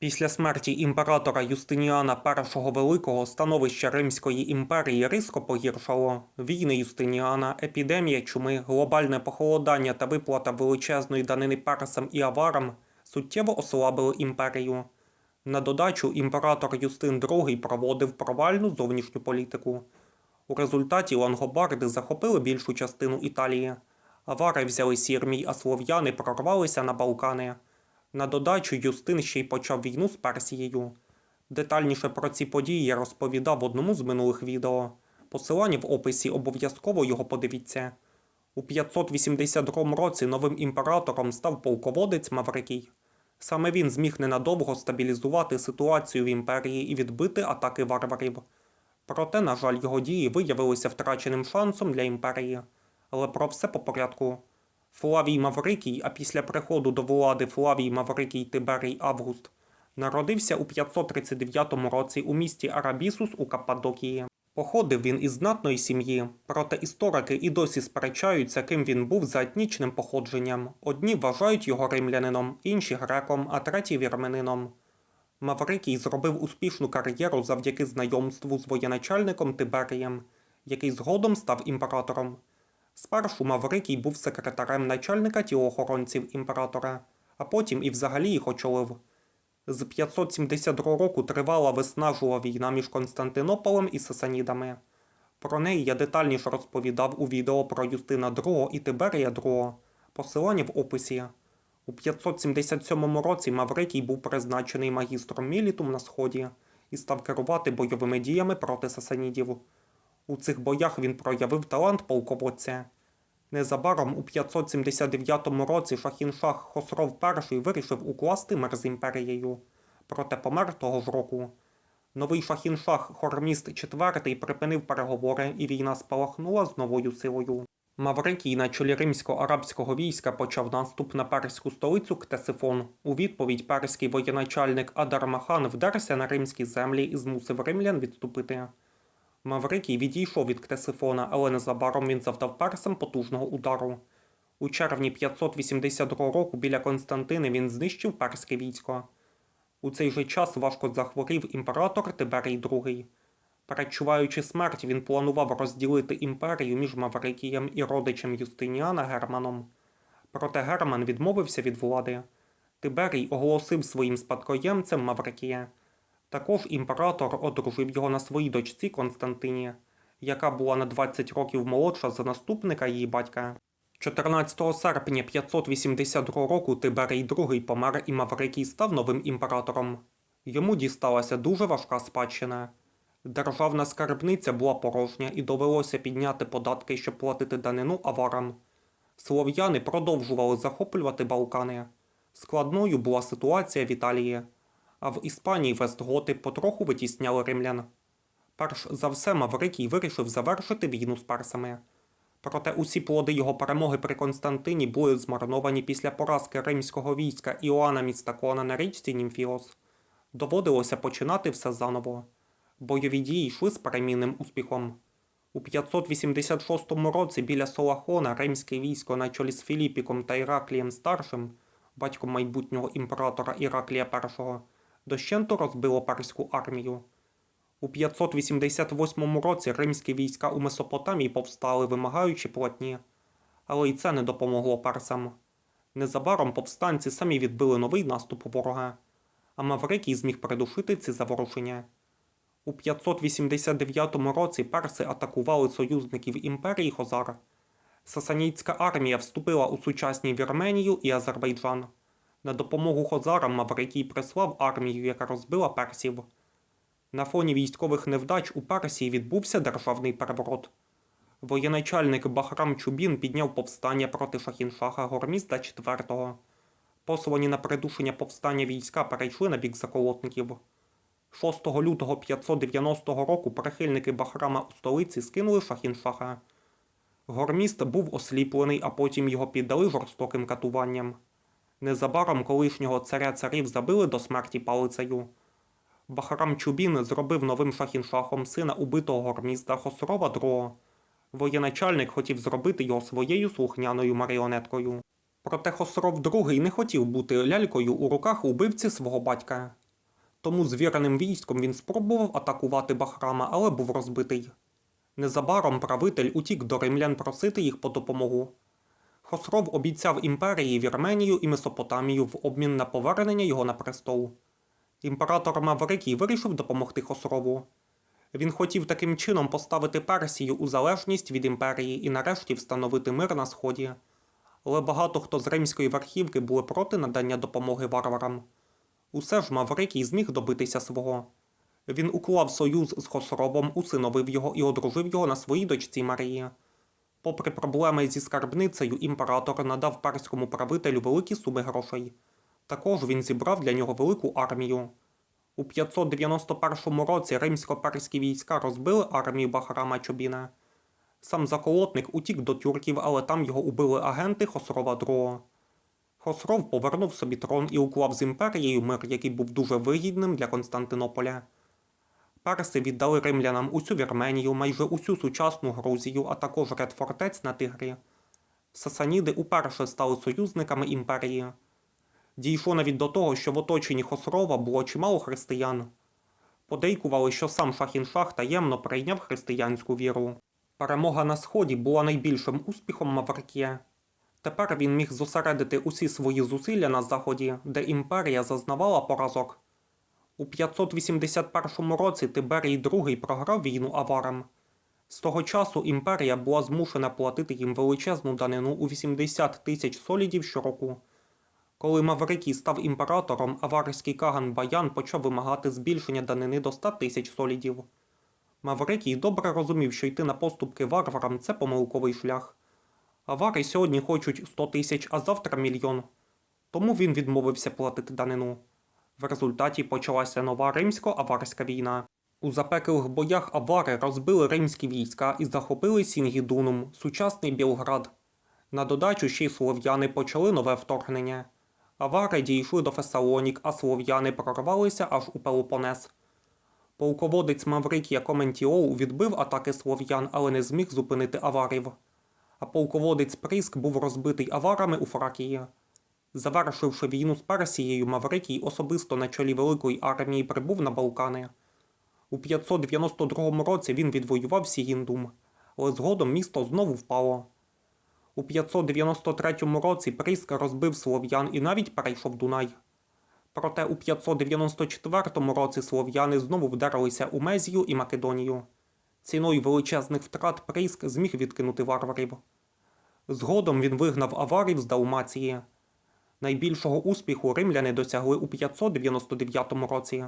Після смерті імператора Юстиніана І Великого становище Римської імперії різко погіршало. Війни Юстиніана, епідемія чуми, глобальне похолодання та виплата величезної данини персам і аварам суттєво ослабили імперію. На додачу імператор Юстин II проводив провальну зовнішню політику. У результаті лангобарди захопили більшу частину Італії. Авари взяли Сірмій, а слов'яни прорвалися на Балкани. На додачу Юстин ще й почав війну з Персією. Детальніше про ці події я розповідав в одному з минулих відео. Посилання в описі обов'язково його подивіться. У 582 році новим імператором став полководець Маврикій. Саме він зміг ненадовго стабілізувати ситуацію в імперії і відбити атаки варварів. Проте, на жаль, його дії виявилися втраченим шансом для імперії. Але про все по порядку. Флавій Маврикій, а після приходу до влади Флавій Маврикій Тиберій Август, народився у 539 році у місті Арабісус у Каппадокії. Походив він із знатної сім'ї, проте історики і досі сперечаються, ким він був за етнічним походженням. Одні вважають його римлянином, інші греком, а треті вірменином. Маврикій зробив успішну кар'єру завдяки знайомству з воєначальником Тиберієм, який згодом став імператором. Спершу Маврикій був секретарем начальника тілоохоронців імператора, а потім і взагалі їх очолив. З 572 року тривала виснажлива війна між Константинополем і Сасанідами. Про неї я детальніше розповідав у відео про Юстина II і Тиберія II, посилання в описі. У 577 році Маврикій був призначений магістром Мілітум на сході і став керувати бойовими діями проти сасанідів. У цих боях він проявив талант полководця. Незабаром у 579 році Шахіншах Хосров І вирішив укласти мир з імперією, проте помер того ж року. Новий Шахіншах Хорміст IV припинив переговори і війна спалахнула з новою силою. Маврикій на чолі римсько-арабського війська почав наступ на перську столицю Ктесифон. У відповідь перський воєначальник Адармахан вдерся на римські землі і змусив римлян відступити. Маврикій відійшов від Ктесифона, але незабаром він завдав персам потужного удару. У червні 582 року біля Константини він знищив перське військо. У цей же час важко захворів імператор Тиберій II. Передчуваючи смерть, він планував розділити імперію між Маврикієм і родичем Юстиніана Германом. Проте Герман відмовився від влади. Тиберій оголосив своїм спадкоємцем Маврикія. Також імператор одружив його на своїй дочці Константині, яка була на 20 років молодша за наступника її батька. 14 серпня 582 року Тиберій II помер і Маврикій став новим імператором. Йому дісталася дуже важка спадщина. Державна скарбниця була порожня і довелося підняти податки, щоб платити данину аварам. Слов'яни продовжували захоплювати Балкани. Складною була ситуація в Італії, а в Іспанії вестготи потроху витісняли римлян. Перш за все Маврикій вирішив завершити війну з персами. Проте усі плоди його перемоги при Константині були змарновані після поразки римського війська Іоанна Містакона на річці Німфілос. Доводилося починати все заново. Бойові дії йшли з перемінним успіхом. У 586 році біля Солахона римське військо на чолі з Філіпіком та Іраклієм Старшим, батьком майбутнього імператора Іраклія І, дощенту розбило перську армію. У 588 році римські війська у Месопотамії повстали, вимагаючи платні. Але й це не допомогло персам. Незабаром повстанці самі відбили новий наступ ворога, а Маврикій зміг придушити ці заворушення. У 589 році перси атакували союзників імперії Хозар. Сасанійська армія вступила у сучасні Вірменію і Азербайджан. На допомогу Хозарам Маврикій прислав армію, яка розбила персів. На фоні військових невдач у Персії відбувся державний переворот. Воєначальник Бахрам Чубін підняв повстання проти Шахіншаха Гормізда IV. Послані на придушення повстання війська перейшли на бік заколотників. 6 лютого 590 року прихильники Бахрама у столиці скинули Шахіншаха. Горміст був осліплений, а потім його піддали жорстоким катуванням. Незабаром колишнього царя царів забили до смерті палицею. Бахрам Чубін зробив новим шахіншахом сина убитого гормізда Хосрова II. Воєначальник хотів зробити його своєю слухняною маріонеткою. Проте Хосров II не хотів бути лялькою у руках убивці свого батька. Тому з віреним військом він спробував атакувати Бахрама, але був розбитий. Незабаром правитель утік до римлян просити їх по допомогу. Хосров обіцяв імперії Вірменію і Месопотамію в обмін на повернення його на престол. Імператор Маврикій вирішив допомогти Хосрову. Він хотів таким чином поставити Персію у залежність від імперії і нарешті встановити мир на сході. Але багато хто з римської верхівки були проти надання допомоги варварам. Усе ж Маврикій зміг добитися свого. Він уклав союз з Хосровом, усиновив його і одружив його на своїй дочці Марії. Попри проблеми зі скарбницею, імператор надав перському правителю великі суми грошей. Також він зібрав для нього велику армію. У 591 році римсько-перські війська розбили армію Бахрама Чобіна. Сам заколотник утік до тюрків, але там його убили агенти Хосрова II. Хосров повернув собі трон і уклав з імперією мир, який був дуже вигідним для Константинополя. Перси віддали римлянам усю Вірменію, майже усю сучасну Грузію, а також ряд фортець на Тигрі. Сасаніди уперше стали союзниками імперії. Дійшло навіть до того, що в оточенні Хосрова було чимало християн. Подейкували, що сам Шахіншах таємно прийняв християнську віру. Перемога на сході була найбільшим успіхом Маврикія. Тепер він міг зосередити усі свої зусилля на заході, де імперія зазнавала поразок. У 581 році Тиберій II програв війну аварам. З того часу імперія була змушена платити їм величезну данину у 80 тисяч солідів щороку. Коли Маврикій став імператором, аварський каган Баян почав вимагати збільшення данини до 100 тисяч солідів. Маврикій добре розумів, що йти на поступки варварам це помилковий шлях. Авари сьогодні хочуть 100 тисяч, а завтра мільйон. Тому він відмовився платити данину. В результаті почалася нова римсько-аварська війна. У запеклих боях авари розбили римські війська і захопили Сінгідунум, сучасний Білград. На додачу ще й слов'яни почали нове вторгнення. Авари дійшли до Фесалонік, а слов'яни прорвалися аж у Пелопонес. Полководець Маврикія Коментіоу відбив атаки слов'ян, але не зміг зупинити аварів. А полководець Пріск був розбитий аварами у Фракії. Завершивши війну з Персією, Маврикій особисто на чолі великої армії прибув на Балкани. У 592 році він відвоював Сігіндум, але згодом місто знову впало. У 593 році Пріск розбив слов'ян і навіть перейшов Дунай. Проте у 594 році слов'яни знову вдарилися у Мезію і Македонію. Ціною величезних втрат Пріск зміг відкинути варварів. Згодом він вигнав аварів з Далмації. Найбільшого успіху римляни досягли у 599 році.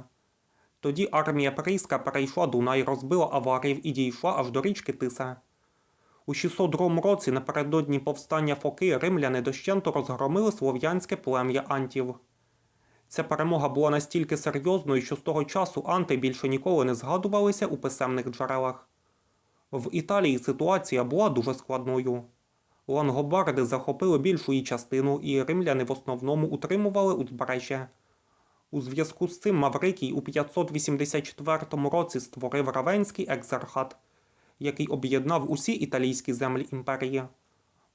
Тоді армія Пріска перейшла Дунай, розбила аварів і дійшла аж до річки Тиса. У 602 році напередодні повстання Фоки римляни дощенту розгромили слов'янське плем'я антів. Ця перемога була настільки серйозною, що з того часу анти більше ніколи не згадувалися у писемних джерелах. В Італії ситуація була дуже складною. Лангобарди захопили більшу її частину, і римляни в основному утримували узбережжя. У зв'язку з цим Маврикій у 584 році створив Равенський екзархат, який об'єднав усі італійські землі імперії.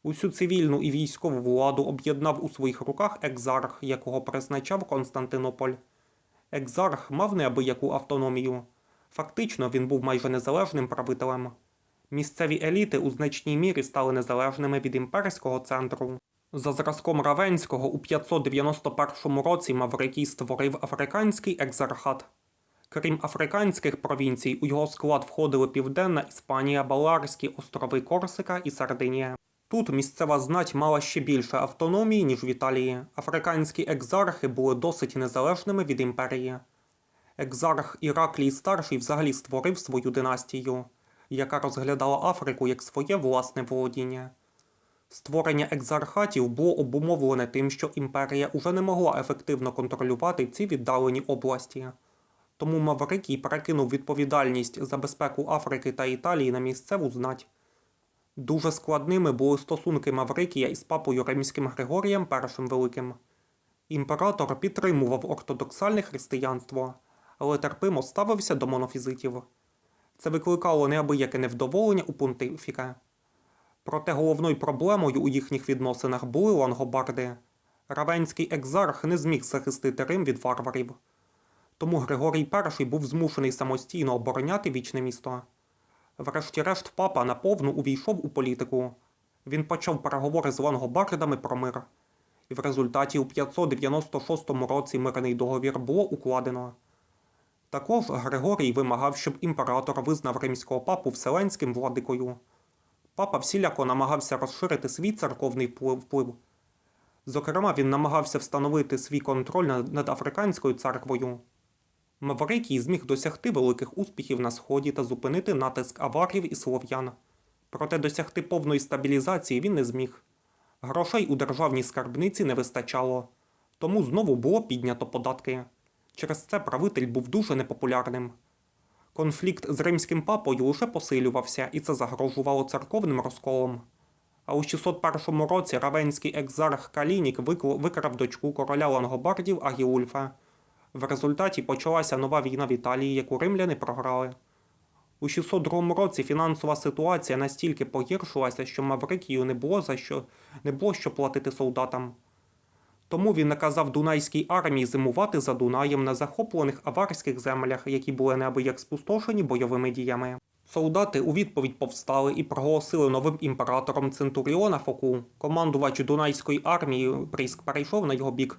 Усю цивільну і військову владу об'єднав у своїх руках екзарх, якого призначав Константинополь. Екзарх мав неабияку автономію. Фактично він був майже незалежним правителем. Місцеві еліти у значній мірі стали незалежними від імперського центру. За зразком Равенського у 591 році Маврикій створив африканський екзархат. Крім африканських провінцій, у його склад входили Південна Іспанія, Баларські острови Корсика і Сардинія. Тут місцева знать мала ще більше автономії, ніж в Італії. Африканські екзархи були досить незалежними від імперії. Екзарх Іраклій Старший взагалі створив свою династію, яка розглядала Африку як своє власне володіння. Створення екзархатів було обумовлене тим, що імперія уже не могла ефективно контролювати ці віддалені області. Тому Маврикій перекинув відповідальність за безпеку Африки та Італії на місцеву знать. Дуже складними були стосунки Маврикія із папою римським Григорієм І Великим. Імператор підтримував ортодоксальне християнство, але терпимо ставився до монофізитів. Це викликало неабияке невдоволення у понтифіка. Проте головною проблемою у їхніх відносинах були лангобарди. Равенський екзарх не зміг захистити Рим від варварів. Тому Григорій І був змушений самостійно обороняти вічне місто. Врешті-решт папа наповну увійшов у політику. Він почав переговори з лангобардами про мир. І в результаті у 596 році мирний договір було укладено. Також Григорій вимагав, щоб імператор визнав римського папу вселенським владикою. Папа всіляко намагався розширити свій церковний вплив-. Зокрема, він намагався встановити свій контроль над африканською церквою. Маврикій зміг досягти великих успіхів на сході та зупинити натиск аварів і слов'ян. Проте досягти повної стабілізації він не зміг. Грошей у державній скарбниці не вистачало, тому знову було піднято податки. Через це правитель був дуже непопулярним. Конфлікт з римським папою лише посилювався, і це загрожувало церковним розколом. А у 601 році равенський екзарх Калінік викрав дочку короля лангобардів Агіульфа. В результаті почалася нова війна в Італії, яку римляни програли. У 602 році фінансова ситуація настільки погіршилася, що Маврикію не було за що не було що платити солдатам. Тому він наказав Дунайській армії зимувати за Дунаєм на захоплених аварських землях, які були неабияк спустошені бойовими діями. Солдати у відповідь повстали і проголосили новим імператором Центуріона Фоку. Командувач Дунайської армії Пріск перейшов на його бік.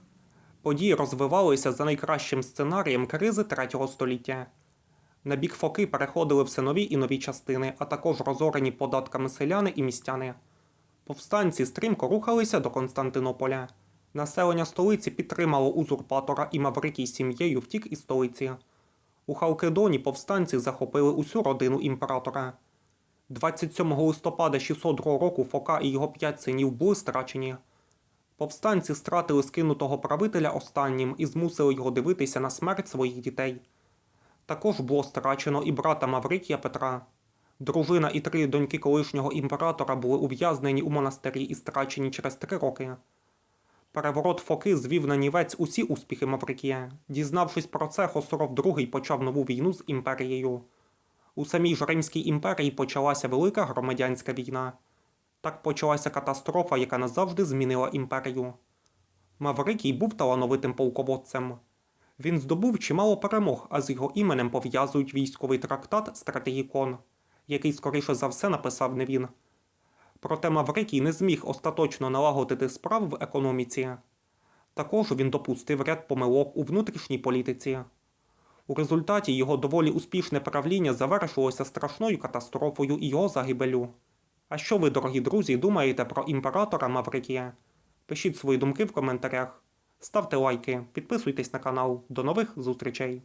Події розвивалися за найкращим сценарієм кризи третього століття. На бік Фоки переходили все нові і нові частини, а також розорені податками селяни і містяни. Повстанці стрімко рухалися до Константинополя. Населення столиці підтримало узурпатора і Маврикій сім'єю втік із столиці. У Халкидоні повстанці захопили усю родину імператора. 27 листопада 602 року Фока і його п'ять синів були страчені. Повстанці стратили скинутого правителя останнім і змусили його дивитися на смерть своїх дітей. Також було страчено і брата Маврикія Петра. Дружина і три доньки колишнього імператора були ув'язнені у монастирі і страчені через три роки. Переворот Фоки звів на нівець усі успіхи Маврикія. Дізнавшись про це, Хосоров II почав нову війну з імперією. У самій ж Римській імперії почалася велика громадянська війна. Так почалася катастрофа, яка назавжди змінила імперію. Маврикій був талановитим полководцем. Він здобув чимало перемог, а з його іменем пов'язують військовий трактат Стратегікон, який, скоріше за все, написав не він. Проте Маврикій не зміг остаточно налагодити справ в економіці. Також він допустив ряд помилок у внутрішній політиці. У результаті його доволі успішне правління завершилося страшною катастрофою і його загибелю. А що ви, дорогі друзі, думаєте про імператора Маврикія? Пишіть свої думки в коментарях, ставте лайки, підписуйтесь на канал. До нових зустрічей!